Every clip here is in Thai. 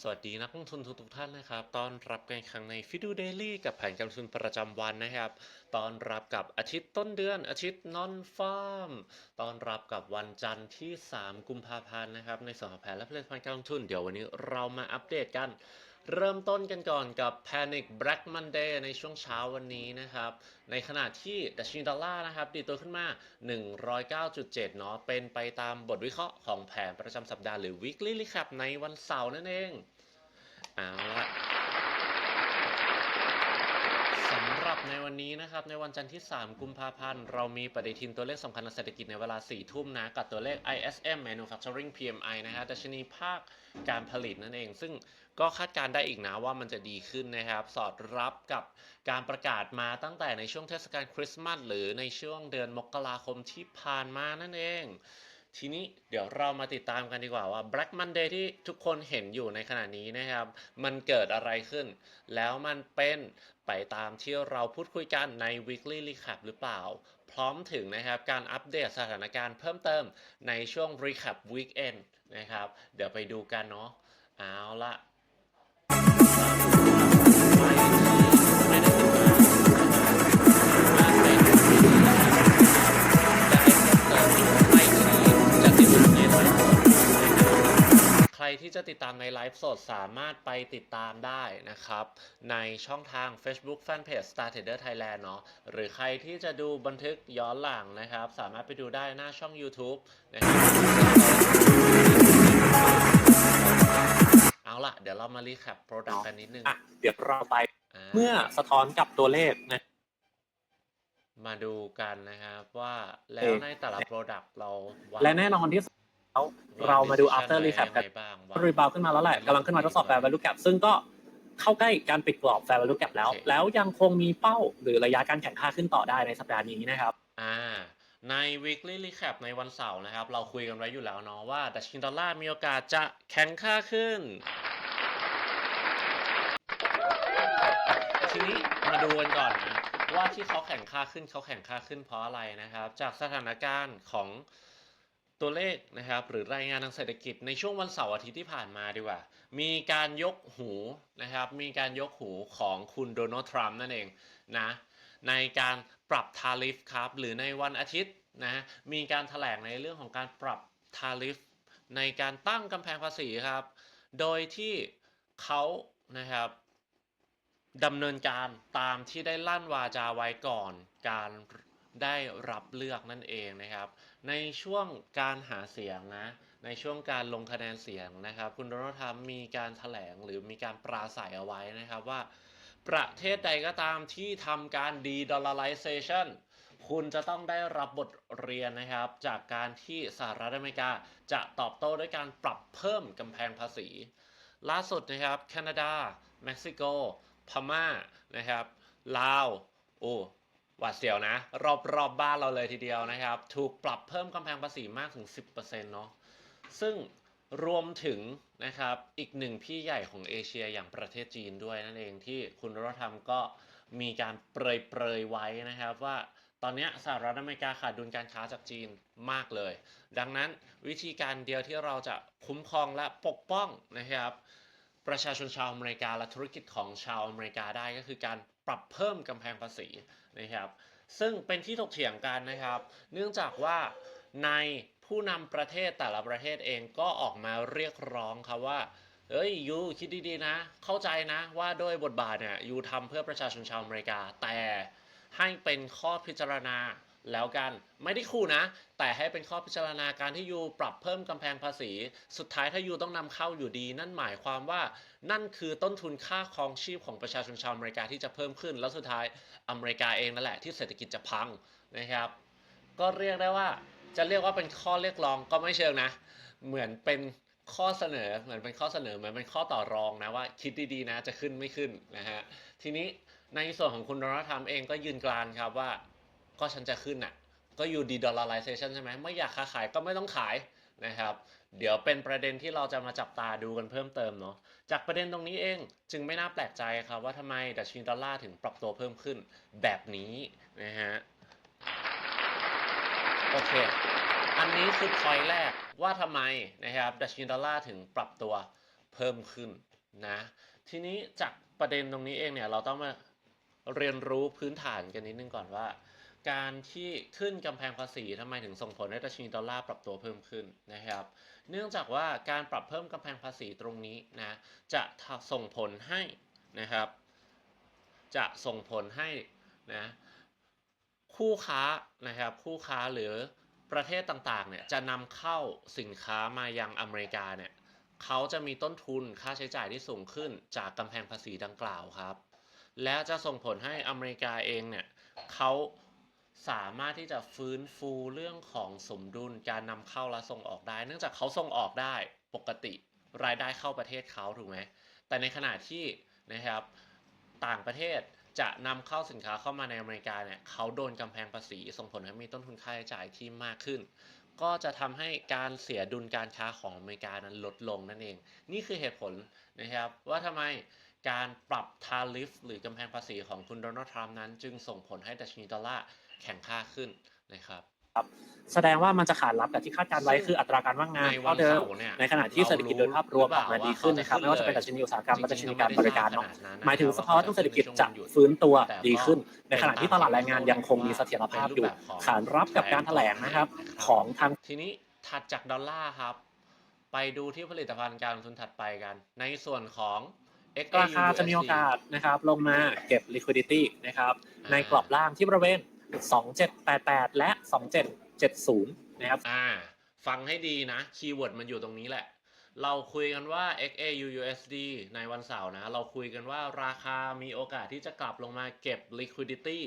สวัสดีนักลงทุนทุกท่านนะครับ ต้อนรับกันครั้งในฟิดูเดลี่กับแผนการลงทุนประจำวันนะครับ ต้อนรับกับอาทิตย์ต้นเดือนอาทิตย์นอนฟาร์ม ต้อนรับกับวันจันทร์ที่ 3 กุมภาพันธ์นะครับ ในส่วนของแผนและผลิตภัณฑ์การลงทุน เดี๋ยววันนี้เรามาอัปเดตกัน เริ่มต้นกันก่อนกับ Panic Black Monday ในช่วงเช้าวันนี้นะครับ ในขณะที่ดัชนีดอลลาร์นะครับดีตัวขึ้นมา 109.7 เนาะเป็นไปตามบทวิเคราะห์ของแผนประจำสัปดาห์หรือ weekly recap ในวันเสาร์นั่นเองเอาละสำหรับในวันนี้นะครับ ในวันจันทร์ที่ 3 กุมภาพันธ์ เรามีปฏิทินตัวเลขสำคัญทางเศรษฐกิจในเวลา 4 ทุ่มนะ กับตัวเลข ISM Manufacturing PMI นะฮะดัชนีภาคการผลิตนั่นเอง ซึ่ง ก็คาดการได้อีกนะว่ามันจะดีขึ้นนะครับ สอดรับกับการประกาศมาตั้งแต่ในช่วงเทศกาลคริสต์มาสหรือในช่วงเดือนมกราคมที่ผ่านมานั่นเอง ทีนี้เดี๋ยวเรามาติดตามกันดีกว่าว่า Black Monday ที่ทุกคนเห็นอยู่ในขณะนี้นะครับ มันเกิดอะไรขึ้น แล้วมันเป็นไปตามที่เราพูดคุยกันใน weekly recap หรือเปล่า พร้อมถึงนะครับการอัปเดตสถานการณ์เพิ่มเติมในช่วง recap weekend นะครับ เดี๋ยวไปดูกันเนาะเอาละ ใครที่จะติดตามในไลฟ์สดนะครับใครที่จะติดตามในไลฟ์สดสามารถไปติดตามได้นะครับ ในช่องทาง Facebook Fanpage Star Trader Thailand เนาะหรือใครที่จะดูบันทึกย้อนหลังนะครับ สามารถไปดูได้หน้าช่อง YouTube นะครับ เอาล่ะเดี๋ยวเรามารีแคปโปรดักต์กันนิดนึง อะ เดี๋ยวเราไปาเมื่อสะท้อนกับตัวเลขนะ มาดูกันนะครับว่าแล้โอวเคในแต่ละ Product เราวางและแน่นอนที่สุดแล้วเรามาดู after recap กันไว้บ้างรีบาวขึ้นมาแล้วแหละกำลังขึ้นมาทดสอบ fair value gap ซึ่งก็เข้าใกล้การปิดกรอบ fair value gap แล้ว แล้วยังคงมีเป้าหรือระยะการแข่งข้าขึ้นต่อได้ในสัปดาห์นี้นะครับ อ่า ใน weekly recap ในวันเสาร์นะครับ เราคุยกันไว้อยู่แล้วเนาะว่าดัชนีดอลลาร์มีโอกาสจะแข็งค่าขึ้น ทีนี้มาดูกันก่อนนะว่าที่เขาแข่งค่าขึ้นเขาแข่งค่าขึ้นเพราะอะไรนะครับ จากสถานการณ์ของตัวเลขนะครับ หรือรายงานทางเศรษฐกิจในช่วงวันเสาร์อาทิตย์ที่ผ่านมาดีกว่า มีการยกหูนะครับ มีการยกหูของคุณโดนัลด์ทรัมป์นั่นเองนะ ในการปรับทาริฟครับ หรือในวันอาทิตย์นะมีการถแถลงในเรื่องของการปรับทาริฟในการตั้งกำแพงภาษีครับ โดยที่เขานะครับดำเนินการตามที่ได้ลั่นวาจาไว้ก่อนการได้รับเลือกนั่นเองนะครับ ในช่วงการหาเสียงนะในช่วงการลงคะแนนเสียงนะครับ คุณโดนัลด์ทรัมป์มีการถแถลงหรือมีการปราศัยเอาไว้นะครับว่า ประเทศใดก็ตามที่ทำการ de-dollarization คุณจะต้องได้รับบทเรียนนะครับ จากการที่สหรัฐอเมริกาจะตอบโต้ด้วยการปรับเพิ่มกำแพงภาษี ล่าสุดนะครับ แคนาดา เม็กซิโก พม่านะครับลาวโอ้หวาดเสียวนะ รอบรอบบ้านเราเลยทีเดียวนะครับ ถูกปรับเพิ่มกำแพงภาษีมากถึง 10%เนาะซึ่งรวมถึง นะครับ อีกหนึ่งพี่ใหญ่ของเอเชียอย่างประเทศจีนด้วยนั่นเองที่คุณรัฐธรรมก็มีการเปรยๆไว้นะครับว่าตอนนี้สหรัฐอเมริกาขาดดุลการค้าจากจีนมากเลย ดังนั้นวิธีการเดียวที่เราจะคุ้มครองและปกป้องนะครับ ประชาชนชาวอเมริกาและธุรกิจของชาวอเมริกาได้ก็คือการปรับเพิ่มกำแพงภาษีนะครับ ซึ่งเป็นที่ถกเถียงกันนะครับ เนื่องจากว่าใน ผู้นำประเทศแต่ละประเทศเองก็ออกมาเรียกร้องครับว่าเอ้ยยูคิดดีๆนะ เข้าใจนะว่าโดยบทบาทเนี่ยยูทำเพื่อประชาชนชาวอเมริกา แต่ให้เป็นข้อพิจารณาแล้วกันไม่ได้คู่นะ แต่ให้เป็นข้อพิจารณาการที่ยูปรับเพิ่มกำแพงภาษี สุดท้ายถ้ายูต้องนำเข้าอยู่ดี นั่นหมายความว่านั่นคือต้นทุนค่าครองชีพของประชาชนชาวอเมริกาที่จะเพิ่มขึ้น แล้วสุดท้ายอเมริกาเองนั่นแหละที่เศรษฐกิจจะพังนะครับ ก็เรียกได้ว่า จะเรียกว่าเป็นข้อเรียกร้องก็ไม่เชิงนะ เหมือนเป็นข้อเสนอเหมือนเป็นข้อเสนอเหมือนเป็นข้อต่อรองนะว่าคิดดีๆนะจะขึ้นไม่ขึ้นนะฮะทีนี้ในส่วนของคุณโดนัลด์ทรัมเองก็ยืนกรานครับว่าก็ฉันจะขึ้นอะก็อยู่ de-dollarization ใช่ไหมไม่อยากค้าขายก็ไม่ต้องขายนะครับเดี๋ยวเป็นประเด็นที่เราจะมาจับตาดูกันเพิ่มเติมเนาะจากประเด็นตรงนี้เองจึงไม่น่าแปลกใจครับว่าทำไมดัชนีดอลลาร์ถึงปรับตัวเพิ่มขึ้นแบบนี้นะฮะ โอเค อันนี้คือพอยแรกว่าทำไมนะครับดัชนีดอลลาร์ถึงปรับตัวเพิ่มขึ้นนะ ทีนี้จากประเด็นตรงนี้เองเนี่ยเราต้องมาเรียนรู้พื้นฐานกันนิดนึงก่อนว่า การที่ขึ้นกำแพงภาษีทำไมถึงส่งผลให้ดัชนีดอลลาร์ปรับตัวเพิ่มขึ้นนะครับ เนื่องจากว่าการปรับเพิ่มกำแพงภาษีตรงนี้นะจะส่งผลให้นะครับ จะส่งผลให้นะ คู่ค้านะครับคู่ค้าหรือประเทศต่างๆเนี่ยจะนำเข้าสินค้ามายังอเมริกาเนี่ยเขาจะมีต้นทุนค่าใช้จ่ายที่สูงขึ้นจากกำแพงภาษีดังกล่าวครับ และจะส่งผลให้อเมริกาเองเนี่ยเขาสามารถที่จะฟื้นฟูเรื่องของสมดุลการนำเข้าและส่งออกได้ เนื่องจากเขาส่งออกได้ปกติรายได้เข้าประเทศเขาถูกไหมแต่ในขณะที่นะครับต่างประเทศ จะนำเข้าสินค้าเข้ามาในอเมริกาเนี่ยเขาโดนกำแพงภาษี ส่งผลให้มีต้นทุนค่าใช้จ่ายที่มากขึ้น ก็จะทำให้การเสียดุลการค้าของอเมริกานั้นลดลงนั่นเอง นี่คือเหตุผลนะครับ ว่าทำไมการปรับทาริฟหรือกำแพงภาษีของคุณโดนัลด์ทรัมป์นั้น จึงส่งผลให้ดัชนีดอลลาร์แข็งค่าขึ้นนะครับ แสดงว่ามันจะขาดรับกับที่คาดการณ์ไว้คืออัตราการว่างงานในวัเท่านเดิมเสาร์เนี่ยในขณะที่เศรษฐกิจโดยภาพรวมออกมาดีขึ้นนะครับไม่ว่าจะเป็นดัชนีอุตสาหกรรมและดัชนีการบริการเนาะหมายถึงสภาวะทางเศรษฐกิจจะฟื้นตัวดีขึ้น ในขณะที่ตลาดแรงงานยังคงมีเสถียรภาพอยู่ขานรับกับการแถลงนะครับ ของทางทีนี้ถัดจากดอลลาร์ครับ ไปดูที่ผลิตภัณฑ์การลงทุนถัดไปกัน ในส่วนของ XAU ราคาจะมีโอกาสนะครับลงมาเก็บ liquidity นะครับในกรอบล่างที่บริเวณ 2788 และ 2770 นะครับ อ่า ฟังให้ดีนะ คีย์เวิร์ดมันอยู่ตรงนี้แหละ เราคุยกันว่า XAU USD ในวันเสาร์นะ เราคุยกันว่าราคามีโอกาสที่จะกลับลงมาเก็บ liquidity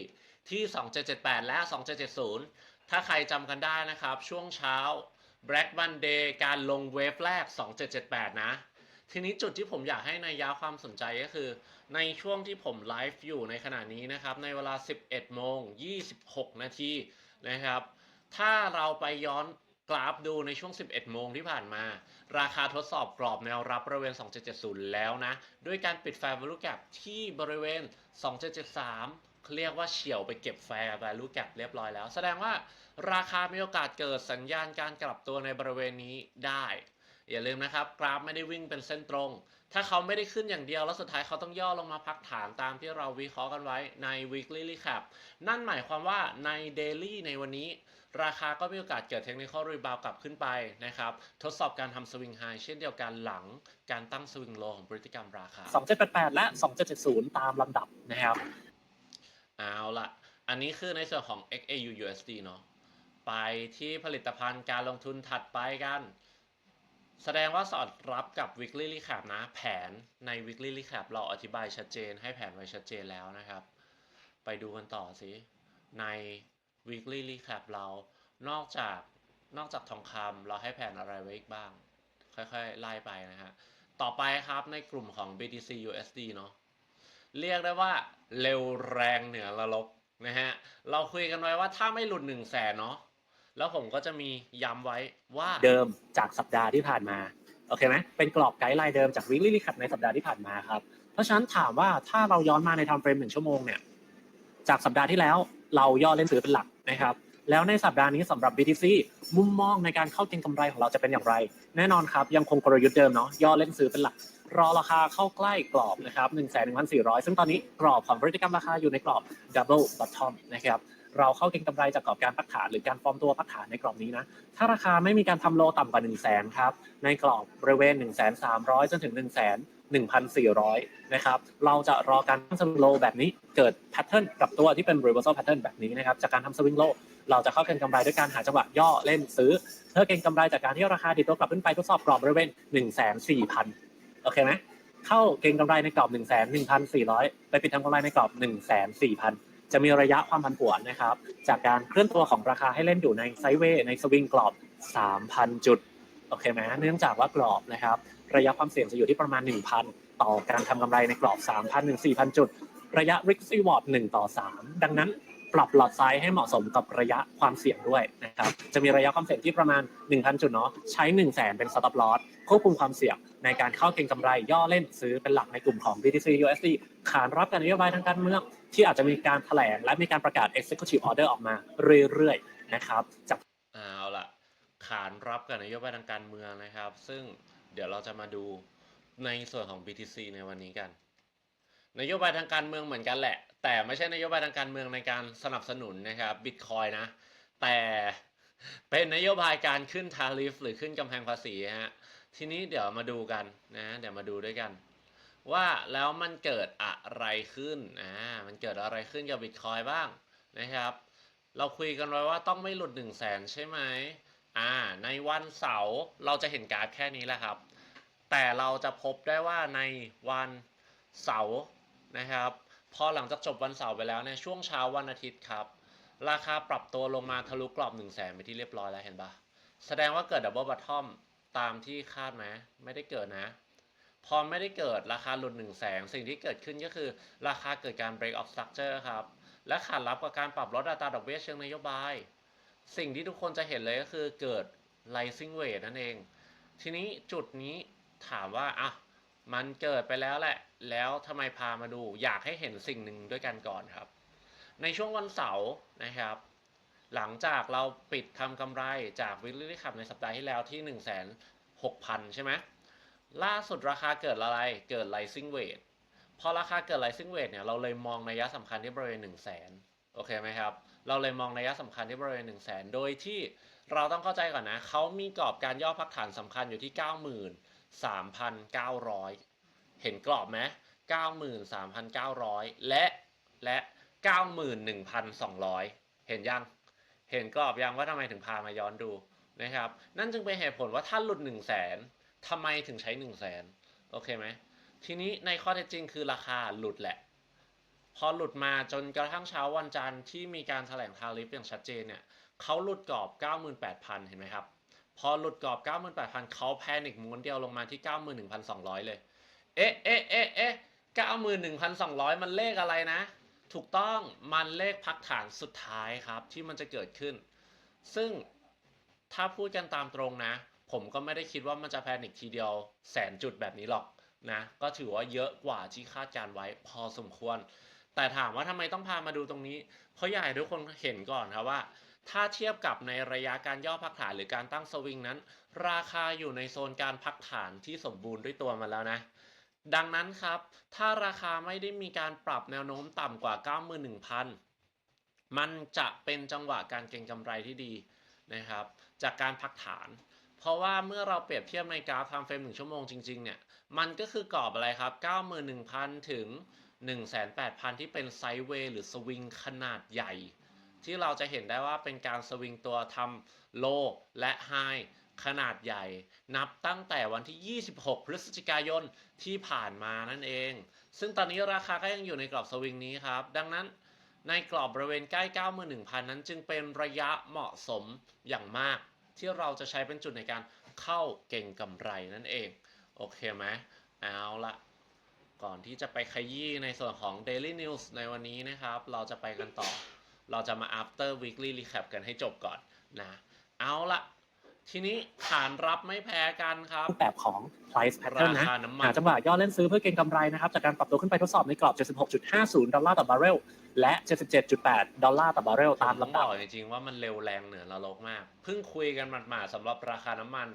ที่ 2778 และ 2770 ถ้าใครจำกันได้นะครับ ช่วงเช้า Black Monday การลงเวฟแรก 2778 นะ ทีนี้จุดที่ผมอยากให้ในยยะความสนใจก็คือ ในช่วงที่ผมไลฟ์อยู่ในขณะนี้นะครับ ในเวลา 11โมง26 นาทีนะครับ ถ้าเราไปย้อนกราฟดูในช่วง 11 โมงที่ผ่านมา ราคาทดสอบกรอบแนวรับบริเวณ 2770 แล้วนะ ด้วยการปิด Fair Value Gap ที่บริเวณ 2773 เรียกว่าเฉียวไปเก็บ Fair Value Gap เรียบร้อยแล้ว แสดงว่าราคามีโอกาสเกิดสัญญาณการกลับตัวในบริเวณนี้ได้ อย่าลืมนะครับกราฟไม่ได้วิ่งเป็นเส้นตรง ถ้าเขาไม่ได้ขึ้นอย่างเดียว แล้วสุดท้ายเขาต้องย่อลงมาพักฐานตามที่เราวิเคราะห์กันไว้ใน weekly recap นั่นหมายความว่าใน daily ในวันนี้ ราคาก็มีโอกาสเกิด technical rebound กลับขึ้นไปนะครับ ทดสอบการทำ swing high เช่นเดียวกันหลังการตั้ง swing low ของพฤติกรรมราคา 2788 และ 2770 ตามลำดับนะครับเอาละอันนี้คือในส่วนของ XAU USD เนาะไปที่ผลิตภัณฑ์การลงทุนถัดไปกัน แสดงว่าสอดรับกับ weekly recap นะ แผนใน weekly recap เราอธิบายชัดเจนให้แผนไว้ชัดเจนแล้วนะครับ ไปดูกันต่อสิ ใน weekly recap เรา นอกจากนอกจากทองคำเราให้แผนอะไรไว้อีกบ้าง ค่อยๆ ไล่ไปนะฮะ ต่อไปครับในกลุ่มของ BTC USD เนาะเรียกได้ว่าเร็วแรงเหนือระลบนะฮะ เราคุยกันไว้ว่าถ้าไม่หลุด1นึ่งแสนเนาะ แล้วผมก็จะมีย้ำไว้ว่าเดิมจากสัปดาห์ที่ผ่านมาโอเคไหมเป็นกรอบไกด์ไลน์เดิมจากวิลลี่ลิคัในสัปดาห์ที่ผ่านมาครับเพราะฉะนั้นถามว่าถ้าเราย้อนมาในทม์เฟรมหนึ่งชั่วโมงเนี่ยจากสัปดาห์ที่แล้วเราย่อเล่นซื้อเป็นหลักนะครับแล้วในสัปดาห์นี้สำหรับ BTC มุมมองในการเข้าเก็งกำไรของเราจะเป็นอย่างไร แน่นอนครับ ยังคงกลยุทธ์เดิมเนาะย่อเล่นซื้อเป็นหลัก รอราคาเข้าใกล้กรอบนะครับ1 1 4 0 0 ซึ่งตอนนี้กรอบของพฤติกรรมราคาอยู่ในกรอบ double bottom นะครับ เราเข้าเก็งกำไรจากกรอบการพักฐานหรือการฟอร์มตัวพักฐานในกรอบนี้นะ ถ้าราคาไม่มีการทำโลต่ำกว่า 1 0 0 0 0แสนครับ ในกรอบบริเวณ 1 3 0 0 0จนถึง1 1 1,400 นะครับ เราจะรอการทำสวิงโลแบบนี้เกิดแพทเทิร์นกลับตัวที่เป็น reversal pattern แบบนี้นะครับ จากการทำสวิงโลเราจะเข้าเก็งกำไรด้วยการหาจังหวะย่อเล่นซื้อ เพื่อเก็งกำไรจากการที่ราคาดีดตัวกลับขึ้นไปทดสอบกรอบบริเวณ 1 4 0 0 0 โอเคไหมเข้าเก็งกำไรในกรอบ 1 1 4 0 0 ไปปิดทำกำไรในกรอบ 1 4 0 0 0 จะมีระยะความผันผวนนะครับ จากการเคลื่อนตัวของราคาให้เล่นอยู่ในไซด์เวย์ในสวิงกรอบ 3,000 จุดโอเคไหมเนื่องจากว่ากรอบนะครับ ระยะความเสี่ยงจะอยู่ที่ประมาณ 1,000 ต่อการทำกำไรในกรอบ 3,000ถึง4,000 จุด ระยะ risk reward 1ต่อ 3 ดังนั้นปรับหลอดไซส์ให้เหมาะสมกับระยะความเสี่ยงด้วยนะครับ จะมีระยะความเสี่ยงที่ประมาณ 1,000 จุดเนาะ ใช้ 1 0 0 0 0แเป็น stop loss ควบคุมความเสี่ยงในการเข้าเก็งกำไร ย่อเล่นซื้อเป็นหลักในกลุ่มของ BTC USD ขานรับการนโยบายทางการเมือง ที่อาจจะมีการแถลงและมีการประกาศ executive order ออกมาเรื่อยๆนะครับจากเอาล่ะ ขานรับกับนโยบายทางการเมืองนะครับ ซึ่งเดี๋ยวเราจะมาดูในส่วนของ BTC ในวันนี้กัน นโยบายทางการเมืองเหมือนกันแหละ แต่ไม่ใช่นโยบายทางการเมืองในการสนับสนุนนะครับบิตคอยนะ แต่เป็นนโยบายการขึ้นทาริฟหรือขึ้นกำแพงภาษีฮะทีนี้เดี๋ยวมาดูกันนะ เดี๋ยวมาดูด้วยกัน ว่าแล้วมันเกิดอะไรขึ้นอ่ามันเกิดอะไรขึ้นกับบิตคอยบ้างนะครับ เราคุยกันไว้ว่าต้องไม่หลุด1นึ่งแสนใช่ไหมอ่าในวันเสาร์เราจะเห็นกราฟแค่นี้แหละครับ แต่เราจะพบได้ว่าในวันเสาร์นะครับพอหลังจากจบวันเสาร์ไปแล้วในช่วงเช้าวันอาทิตย์ครับ ราคาปรับตัวลงมาทะลุกรอบ1นึ่งแสนไปที่เรียบร้อยแล้วเห็นปะแสดงว่าเกิดดับเบิลบัตทอมตามที่คาดไหมไม่ได้เกิดนะ พอไม่ได้เกิดราคาหลุด1นึ่งแสนสิ่งที่เกิดขึ้นก็คือ ราคาเกิดการ break of structure ครับ และขาดรับกับการปรับลดอัตราดอกเบี้ยเชิงนโยบาย สิ่งที่ทุกคนจะเห็นเลยก็คือเกิด rising rate นั่นเอง ทีนี้จุดนี้ถามว่าอะมันเกิดไปแล้วแหละ แล้วทำไมพามาดูอยากให้เห็นสิ่งหนึ่งด้วยกันก่อนครับ ในช่วงวันเสาร์นะครับ หลังจากเราปิดทำกำไรจากวิลลี่ขับในสัปดาห์ที่แล้วที่ 1 6 0 0 0 ใช่ไหม ล่าสุดราคาเกิดอะไร เกิด rising rate พอราคาเกิด rising rate เนี่ยเราเลยมองนัยสำคัญที่บริเวณ1 0 0 0 0แสนโอเคไหมครับ เราเลยมองนัยสำคัญที่บริเวณ1 0 0 0 0แสนโดยที่เราต้องเข้าใจก่อนนะ เขามีกรอบการย่อพักฐานสำคัญอยู่ที่ 93,900 เห็นกรอบไหม93,900 และและ 91,200 เห็นยัง เห็นกรอบยังว่าทำไมถึงพามาย้อนดูนะครับ นั่นจึงเป็นเหตุผลว่าถ้าหลุด 1 0 0 0 0แสน ทำไมถึงใช้1 0 0 0 0แสนโอเคไหมทีนี้ในข้อเท็จจริงคือราคาหลุดแหละ พอหลุดมาจนกระทั่งเช้าวันจันทร์ที่มีการแถลงทาริฟอย่างชัดเจนเนี่ยเขาหลุดกรอบ 98,000 เห็นไหมครับ พอหลุดกรอบ 98,000เขาแพนิคม้วนเดียวลงมาที่ 91,200 เลย เอ๊ะเอ๊ะเอ๊ะเอ๊ะ91,200 มันเลขอะไรนะ ถูกต้องมันเลขพักฐานสุดท้ายครับที่มันจะเกิดขึ้น ซึ่งถ้าพูดกันตามตรงนะ ผมก็ไม่ได้คิดว่ามันจะแพนิคทีเดียวแสนจุดแบบนี้หรอกนะก็ถือว่าเยอะกว่าที่คาดการไว้พอสมควร แต่ถามว่าทำไมต้องพามาดูตรงนี้ เพราะอยากให้ทุกคนเห็นก่อนครับว่า ถ้าเทียบกับในระยะการย่อพักฐานหรือการตั้งสวิงนั้น ราคาอยู่ในโซนการพักฐานที่สมบูรณ์ด้วยตัวมาแล้วนะดังนั้นครับ ถ้าราคาไม่ได้มีการปรับแนวโน้มต่ำกว่า 91,000 มันจะเป็นจังหวะการเก็งกำไรที่ดีนะครับ จากการพักฐาน เพราะว่าเมื่อเราเปรียบเทียบในกราฟทม์เฟรม1ชั่วโมงจริงๆเนี่ย มันก็คือกรอบอะไรครับ 91,000 ถึง108,000 ที่เป็นไซด์เวย์หรือสวิงขนาดใหญ่ ที่เราจะเห็นได้ว่าเป็นการสวิงตัวทำโลและไฮขนาดใหญ่ นับตั้งแต่วันที่ 26 พฤศจิกายนที่ผ่านมานั่นเอง ซึ่งตอนนี้ราคาก็ยังอยู่ในกรอบสวิงนี้ครับ ดังนั้นในกรอบบริเวณใกล้ 91,000 นั้นจึงเป็นระยะเหมาะสมอย่างมาก ที่เราจะใช้เป็นจุดในการเข้าเก่งกำไรนั่นเอง โอเคไหมเอาละก่อนที่จะไปขยี้ในส่วนของ Daily News ในวันนี้นะครับ เราจะไปกันต่อ เราจะมา after weekly recap กันให้จบก่อนนะ เอาละ ทีนี้ฐานรับไม่แพ้กันครับรูปแบบของ price รา pattern นะคาน้ำมัหานจังหวะย่อเล่นซื้อเพื่อเก็งกำไรนะครับ จากการปรับตัวขึ้นไปทดสอบในกรอบ 76.50 ดอลลาร์ต่อบาร์เรล และ 77.8 ดอลลาร์ต่อบาร์เรลตามผมต้องลำบดับอกจริงๆว่ามันเร็วแรงเหนือนรกมาก เพิ่งคุยกันหมาดๆสำหรับราคาน้ำมัน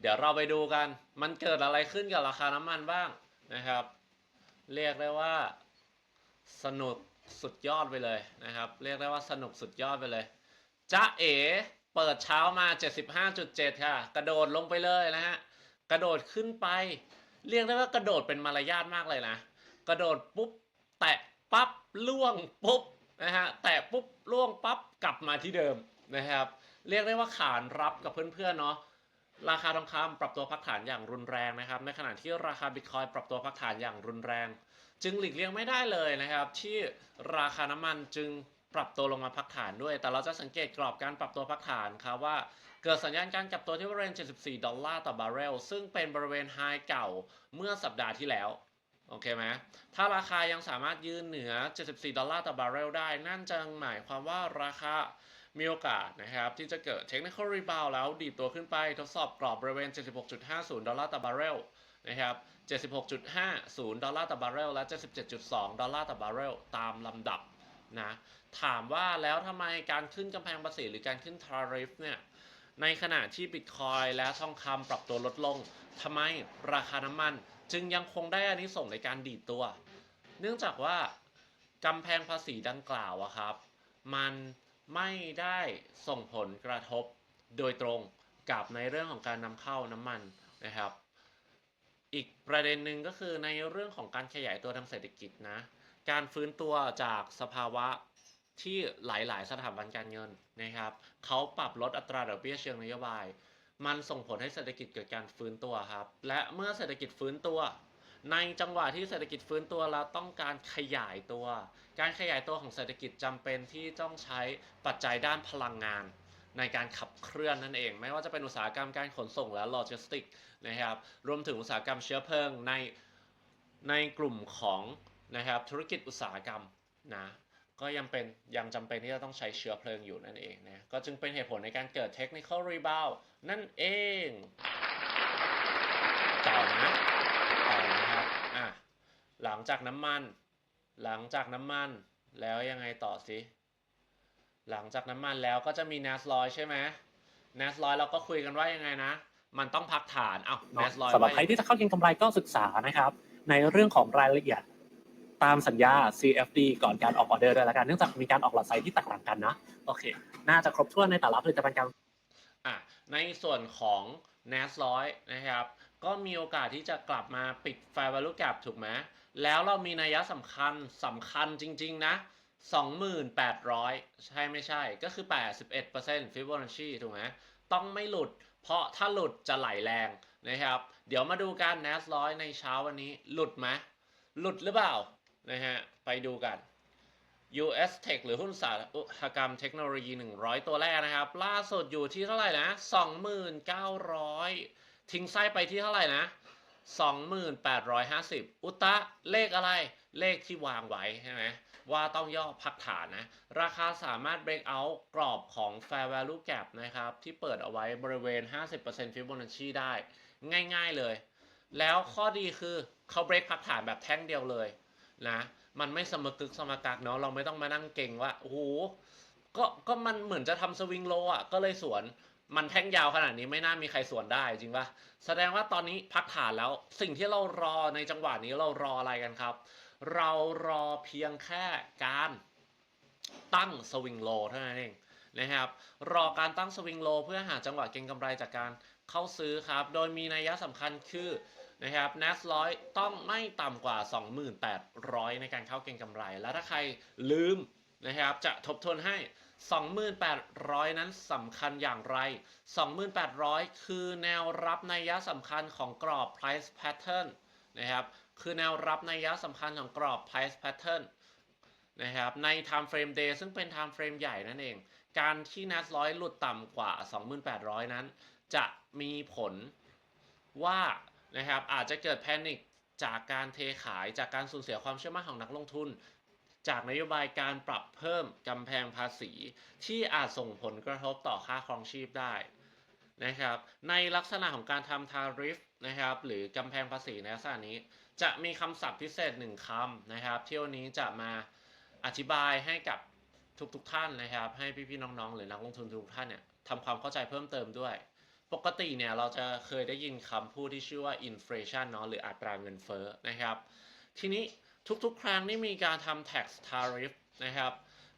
เดี๋ยวเราไปดูกัน มันเกิดอะไรขึ้นกับราคาน้ำมันบ้างนะครับ เรียกได้ว่าสนุกสุดยอดไปเลยนะครับ เรียกได้ว่าสนุกสุดยอดไปเลยจ้าเอ๋ เปิดเช้ามา 75.7 ค่ะ กระโดดลงไปเลยนะฮะ กระโดดขึ้นไป เรียกได้ว่ากระโดดเป็นมารยาทมากเลยนะ กระโดดปุ๊บ แตะปั๊บล่วงปุ๊บนะฮะ แตะปุ๊บล่วงปั๊บกลับมาที่เดิมนะครับ เรียกได้ว่าขานรับกับเพื่อนๆเนาะราคาทองคำปรับตัวพักฐานอย่างรุนแรงนะครับ ในขณะที่ราคาบิตคอยปรับตัวพักฐานอย่างรุนแรง จึงหลีกเลี่ยงไม่ได้เลยนะครับ ที่ราคาน้ำมันจึง ปรับตัวลงมาพักฐานด้วย แต่เราจะสังเกตกรอบการปรับตัวพักฐานครับว่าเกิดสัญญาณการกลับตัวที่บริเวณ 74 ดอลลาร์ต่อบาร์เรล ซึ่งเป็นบริเวณไฮเก่าเมื่อสัปดาห์ที่แล้ว โอเคไหม ถ้าราคายังสามารถยืนเหนือ 74 ดอลลาร์ต่อบาร์เรลได้ นั่นจะหมายความว่าราคามีโอกาสนะครับ ที่จะเกิด technical rebound แล้วดีดตัวขึ้นไปทดสอบกรอบบริเวณ 76.50 ดอลลาร์ต่อบาร์เรลนะครับ 76.50 ดอลลาร์ต่อบาร์เรล และ 77.2 ดอลลาร์ต่อบาร์เรล ตามลำดับ นะถามว่าแล้วทำไมการขึ้นกำแพงภาษีหรือการขึ้นทาริฟเนี่ยในขณะที่บิตคอยและทองคำปรับตัวลดลงทำไมราคาน้ำมันจึงยังคงได้อานิสงส์ในการดีดตัว เนื่องจากว่ากำแพงภาษีดังกล่าวอะครับ มันไม่ได้ส่งผลกระทบโดยตรงกับในเรื่องของการนำเข้าน้ำมันนะครับ อีกประเด็นหนึ่งก็คือในเรื่องของการขยายตัวทางเศรษฐกิจนะ การฟื้นตัวจากสภาวะที่หลายๆ สถาบันการเงินนะครับเขาปรับลดอัตราดอกเบี้ยเชิงนโยบาย มันส่งผลให้เศรษฐกิจเกิดการฟื้นตัวครับ และเมื่อเศรษฐกิจฟื้นตัว ในจังหวะที่เศรษฐกิจฟื้นตัวแล้วต้องการขยายตัว การขยายตัวของเศรษฐกิจจำเป็นที่ต้องใช้ปัจจัยด้านพลังงานในการขับเคลื่อนนั่นเอง ไม่ว่าจะเป็นอุตสาหกรรมการขนส่งและโลจิสติกนะครับ รวมถึงอุตสาหกรรมเชื้อเพลิงในในกลุ่มของ นะครับธุรกิจอุตสาหกรรมนะก็ยังเป็นยังจำเป็นที่จะต้องใช้เชื้อเพลิงอยู่นั่นเองนะก็จึงเป็นเหตุผลในการเกิด technical rebound นั่นเองต่อนะต่อนะครับอะหลังจากน้ำมัน หลังจากน้ำมันแล้วยังไงต่อสิหลังจากน้ำมันแล้วก็จะมี NAS ร้อยใช่ไหม NAS ร้อยเราก็คุยกันว่ายังไงนะ มันต้องพักฐานเอ้าเนาะ NAS ร้อยสำหรับใครที่จะเข้าเก็งกำไรก็ศึกษานะครับ ในเรื่องของรายละเอียด ตามสัญญา CFD ก่อนการออกออเดอร์ด้วยแล้วกันเนื่องจากมีการออกหลักไซส์ที่แตกต่างกันนะโอเค น่าจะครบถ้วนในแต่ละผลิตภัณฑ์การอะในส่วนของ NAS ร้อยนะครับก็มีโอกาสที่จะกลับมาปิด Fair Value Gap ถูกไหมแล้วเรามีนัยสำคัญสำคัญจริง ๆ นะ 2,800 ใช่ไม่ใช่ ก็คือ 81% Fibonacci ถูกไหมต้องไม่หลุด เพราะถ้าหลุดจะไหลแรงนะครับ เดี๋ยวมาดูกัน NAS ร้อยในเช้าวันนี้ หลุดไหมหลุดหรือเปล่า นะฮะ ไปดูกัน US Tech หรือหุ้นสาอุตสาหกรรมเทคโนโลยี 100 ตัวแรกนะครับ ล่าสุดอยู่ที่เท่าไหร่นะ 2,900 ทิ้งไส้ไปที่เท่าไหร่นะ 2,850 อุตะเลขอะไร เลขที่วางไว้ใช่ไหมว่าต้องย่อพักฐานนะ ราคาสามารถ break out กรอบของ fair value gap นะครับ ที่เปิดเอาไว้บริเวณ 50% Fibonacci ได้ ง่ายๆเลย แล้วข้อดีคือเขา break พักฐานแบบแท่งเดียวเลย นะมันไม่สมกึกสมกักเนาะเราไม่ต้องมานั่งเก่งว่าโอ้โหก็ก็มันเหมือนจะทำสวิงโลอะก็เลยสวนมันแท่งยาวขนาดนี้ไม่น่ามีใครสวนได้จริงปะแสดงว่าตอนนี้พักฐานแล้วสิ่งที่เรารอในจังหวะนี้เรารออะไรกันครับ เรารอเพียงแค่การตั้งสวิงโลเท่านั้นเองนะครับ รอการตั้งสวิงโลเพื่อหาจังหวะเก็งกำไรจากการเข้าซื้อครับ โดยมีนัยยะสำคัญคือ นะครับ NAS ร้อยต้องไม่ต่ำกว่า 2,800 ในการเข้าเก็งกำไร และถ้าใครลืมนะครับจะทบทวนให้ 2,800 นั้นสำคัญอย่างไร 2,800 คือแนวรับในัยสำคัญของกรอบ price pattern นะครับ คือแนวรับในัยสำคัญของกรอบ price pattern นะครับ ใน time frame day ซึ่งเป็น time frame ใหญ่นั่นเอง การที่ NAS ร้อยหลุดต่ำกว่า 2,800 นั้น จะมีผลว่า นะครับอาจจะเกิดแพนิคจากการเทขายจากการสูญเสียความเชื่อมั่นของนักลงทุน จากนโยบายการปรับเพิ่มกำแพงภาษี ที่อาจส่งผลกระทบต่อค่าครองชีพได้นะครับในลักษณะของการทำทาริฟนะครับหรือกำแพงภาษีในลักษณะนี้ จะมีคำศัพท์พิเศษหนึ่งคำนะครับที่วันนี้จะมาอธิบายให้กับทุกๆทท่านนะครับ ให้พี่ๆน้องๆ หรือนักลงทุนทุกท่านเนี่ยทำความเข้าใจเพิ่มเติมด้วย ปกติเนี่ยเราจะเคยได้ยินคำพูดที่ชื่อว่า inflation เนาะหรืออัตราเงินเฟ้อนะครับ ทีนี้ทุกๆ ครั้งที่มีการทำ tax tariff นะครับ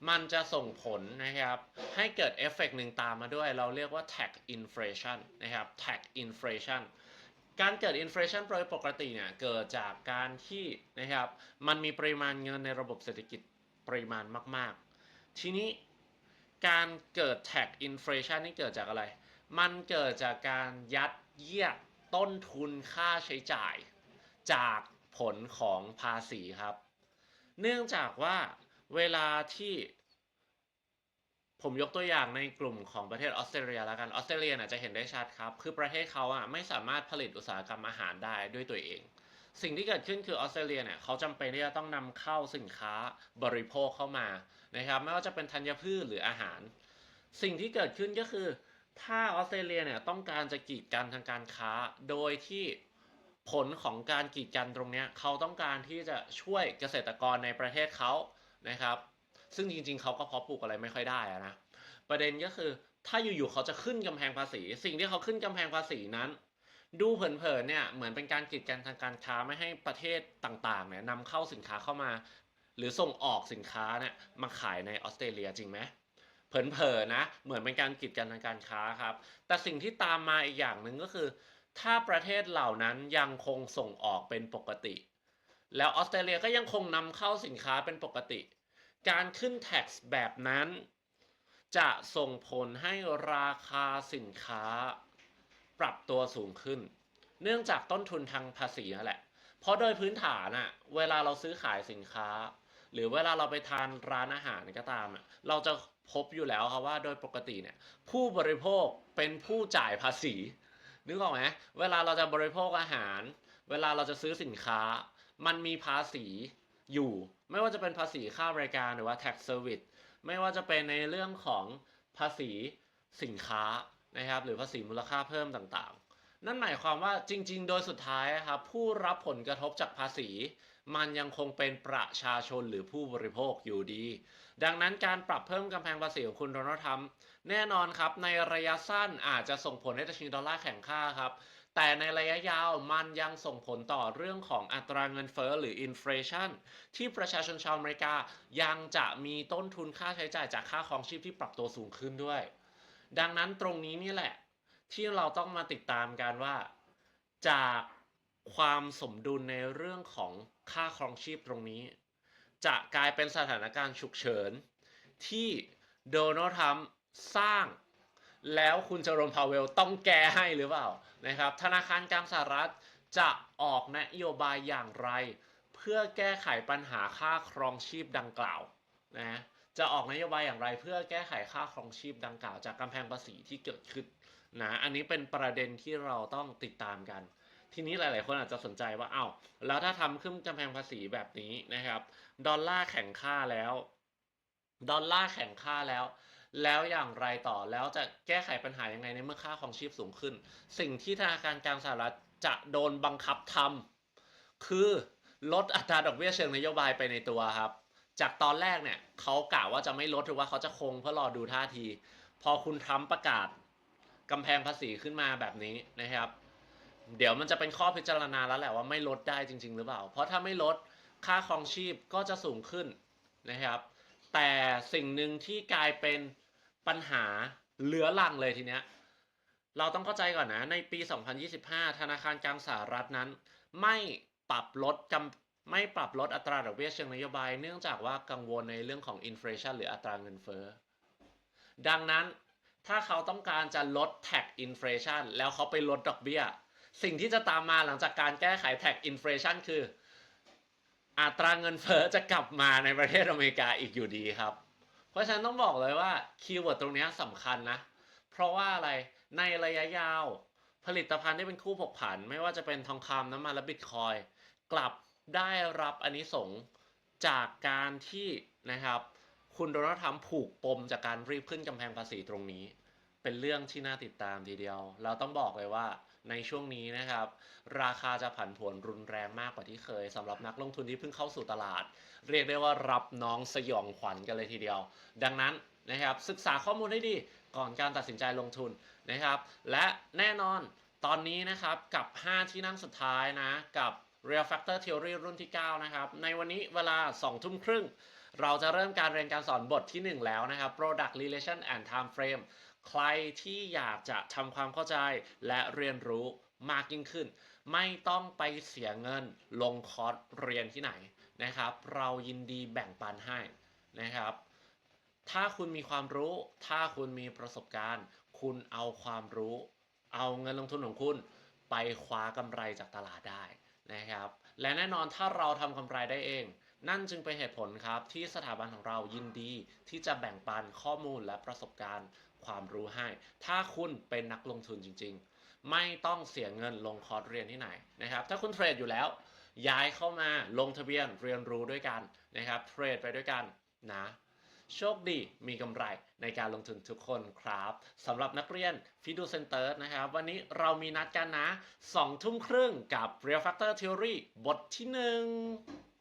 มันจะส่งผลนะครับ ให้เกิดเอฟเฟกต์หนึ่งตามมาด้วย เราเรียกว่า tax inflation นะครับ tax inflation การเกิด inflation โดยปกติเนี่ยเกิดจากการที่นะครับ มันมีปริมาณเงินในระบบเศรษฐกิจปริมาณมาก ๆ ทีนี้การเกิด tax inflation นี่เกิดจากอะไร มันเกิดจากการยัดเยียดต้นทุนค่าใช้จ่าย จากผลของภาษีครับ เนื่องจากว่าเวลาที่ผมยกตัวอย่างในกลุ่มของประเทศออสเตรเลียแล้วกันออสเตรเลียจะเห็นได้ชัดครับ คือประเทศเขาอะไม่สามารถผลิตอุตสาหกรรมอาหารได้ด้วยตัวเอง สิ่งที่เกิดขึ้นคือออสเตรเลียเนี่ยเขาจำเป็นที่จะต้องนำเข้าสินค้าบริโภคเข้ามานะครับ ไม่ว่าจะเป็นธัญพืชหรืออาหาร สิ่งที่เกิดขึ้นก็คือ ถ้าออสเตรเลียเนี่ยต้องการจะกีดกันทางการค้า โดยที่ผลของการกีดกันตรงนี้เขาต้องการที่จะช่วยเกษตรกรในประเทศเขานะครับ ซึ่งจริงๆ เขาก็เพาะปลูกอะไรไม่ค่อยได้นะประเด็นก็คือถ้าอยู่ๆเขาจะขึ้นกำแพงภาษี สิ่งที่เขาขึ้นกำแพงภาษีนั้น ดูเผินๆเนี่ยเหมือนเป็นการกีดกันทางการค้าไม่ให้ประเทศต่างๆเนี่ยนำเข้าสินค้าเข้ามา หรือส่งออกสินค้าเนี่ยมาขายในออสเตรเลียจริงไหม เผินๆนะ เหมือนเป็นการกีดกันทางการค้าครับ แต่สิ่งที่ตามมาอีกอย่างหนึ่งก็คือ ถ้าประเทศเหล่านั้นยังคงส่งออกเป็นปกติ แล้วออสเตรเลียก็ยังคงนำเข้าสินค้าเป็นปกติ การขึ้น tax แบบนั้น จะส่งผลให้ราคาสินค้า ปรับตัวสูงขึ้น เนื่องจากต้นทุนทางภาษีนั่นแหละ เพราะโดยพื้นฐานอะเวลาเราซื้อขายสินค้า หรือเวลาเราไปทานร้านอาหารก็ตามอะเราจะ พบอยู่แล้วครับว่าโดยปกติเนี่ยผู้บริโภคเป็นผู้จ่ายภาษีนึกออกไหมเวลาเราจะบริโภคอาหาร เวลาเราจะซื้อสินค้า มันมีภาษีอยู่ ไม่ว่าจะเป็นภาษีค่าบริการหรือว่า tax service ไม่ว่าจะเป็นในเรื่องของภาษีสินค้านะครับ หรือภาษีมูลค่าเพิ่มต่างๆ นั่นหมายความว่าจริง ๆ โดยสุดท้ายครับผู้รับผลกระทบจากภาษี มันยังคงเป็นประชาชนหรือผู้บริโภคอยู่ดี ดังนั้นการปรับเพิ่มกำแพงภาษีของคุณโดนัลด์ทรัมป์แน่นอนครับในระยะสั้นอาจจะส่งผลให้ดัชนีดอลลาร์แข็งค่าครับแต่ในระยะยาวมันยังส่งผลต่อเรื่องของอัตราเงินเฟ้อหรืออินฟลชันที่ประชาชนชาวอเมริกายังจะมีต้นทุนค่าใช้จ่ายจากค่าครองชีพที่ปรับตัวสูงขึ้นด้วย ดังนั้นตรงนี้นี่แหละ ที่เราต้องมาติดตามกันว่า จากความสมดุลในเรื่องของ ค่าครองชีพตรงนี้ จะกลายเป็นสถานการณ์ฉุกเฉิน ที่โดนัลด์ทรัมป์สร้างแล้วคุณเจอร์มพาวเวลต้องแก้ให้หรือเปล่านะครับ ธนาคารกลางสหรัฐจะออกนโยบายอย่างไร เพื่อแก้ไขปัญหาค่าครองชีพดังกล่าวนะจะออกนโยบายอย่างไร เพื่อแก้ไขค่าครองชีพดังกล่าว จากกำแพงภาษีที่เกิดขึ้นนะอันนี้เป็นประเด็นที่เราต้องติดตามกัน ทีนี้หลาย ๆ คนอาจจะสนใจว่าเอ้าแล้วถ้าทำขึ้นกำแพงภาษีแบบนี้นะครับ ดอลลาร์แข็งค่าแล้ว ดอลลาร์แข็งค่าแล้ว แล้วอย่างไรต่อแล้วจะแก้ไขปัญหายังไงในเมื่อค่าของชีพสูงขึ้น สิ่งที่ธนาคารกลางสหรัฐจะโดนบังคับทำคือลดอัตราดอกเบี้ยเชิงนโยบายไปในตัวครับ จากตอนแรกเนี่ยเขากะว่าจะไม่ลดหรือว่าเขาจะคงเพื่อรอดูท่าที พอคุณทรัมป์ประกาศกำแพงภาษีขึ้นมาแบบนี้นะครับ เดี๋ยวมันจะเป็นข้อพิจารณาแล้วแหละว่าไม่ลดได้จริง ๆ หรือเปล่า เพราะถ้าไม่ลดค่าครองชีพก็จะสูงขึ้นนะครับ แต่สิ่งหนึ่งที่กลายเป็นปัญหาเหลือลังเลยทีเนี้ยเราต้องเข้าใจก่อนนะ ในปี 2025 ธนาคารกลางสหรัฐนั้น ไม่ปรับลดกำไม่ปรับลดอัตราดอกเบี้ยเชิงนโยบาย เนื่องจากว่ากังวลในเรื่องของอินฟลชันหรืออัตราเงินเฟ้อ ดังนั้นถ้าเขาต้องการจะลดแท็กอินฟลชันแล้วเขาไปลดดอกเบี้ย สิ่งที่จะตามมาหลังจากการแก้ไขแท็กอินฟลชันคือ อัตราเงินเฟ้อจะกลับมาในประเทศอเมริกาอีกอยู่ดีครับ เพราะฉะนั้นต้องบอกเลยว่าคีย์เวิร์ดตรงนี้สำคัญนะ เพราะว่าอะไรในระยะยาว ผลิตภัณฑ์ที่เป็นคู่ผกผัน ไม่ว่าจะเป็นทองคำน้ำมันและบิตคอยกลับได้รับอนนิสงจากการที่นะครับ คุณโดนัลด์ทรัมป์ผูกปมจากการรีบขึ้นกำแพงภาษีตรงนี้ เป็นเรื่องที่น่าติดตามทีเดียว เราต้องบอกเลยว่า ในช่วงนี้นะครับ ราคาจะผันผวนรุนแรงมากกว่าที่เคยสำหรับนักลงทุนที่เพิ่งเข้าสู่ตลาด เรียกได้ว่ารับน้องสยองขวัญกันเลยทีเดียว ดังนั้นนะครับศึกษาข้อมูลให้ดีก่อนการตัดสินใจลงทุนนะครับ และแน่นอนตอนนี้นะครับกับ 5 ที่นั่งสุดท้ายนะกับ Real Factor Theory รุ่นที่ 9 นะครับ ในวันนี้เวลา 2 ทุ่มครึ่ง เราจะเริ่มการเรียนการสอนบทที่ 1 แล้วนะครับ Product Relation and Time Frame ใครที่อยากจะทำความเข้าใจและเรียนรู้มากยิ่งขึ้น ไม่ต้องไปเสียเงินลงคอร์สเรียนที่ไหนนะครับ เรายินดีแบ่งปันให้นะครับ ถ้าคุณมีความรู้ ถ้าคุณมีประสบการณ์ คุณเอาความรู้ เอาเงินลงทุนของคุณ ไปคว้ากำไรจากตลาดได้นะครับ และแน่นอนถ้าเราทำกำไรได้เอง นั่นจึงเป็นเหตุผลครับที่สถาบันของเรายินดีที่จะแบ่งปันข้อมูลและประสบการณ์ ความรู้ให้ ถ้าคุณเป็นนักลงทุนจริง ๆ ไม่ต้องเสียเงินลงคอร์สเรียนที่ไหนนะครับ ถ้าคุณเทรดอยู่แล้ว ย้ายเข้ามาลงทะเบียนเรียนรู้ด้วยกันนะครับ เทรดไปด้วยกันนะโชคดีมีกำไรในการลงทุนทุกคนครับสำหรับนักเรียนฟิดูเซนเตอร์นะครับ วันนี้เรามีนัดกันนะ2ทุ่มครึ่งกับ Real Factor Theory บทที่ 1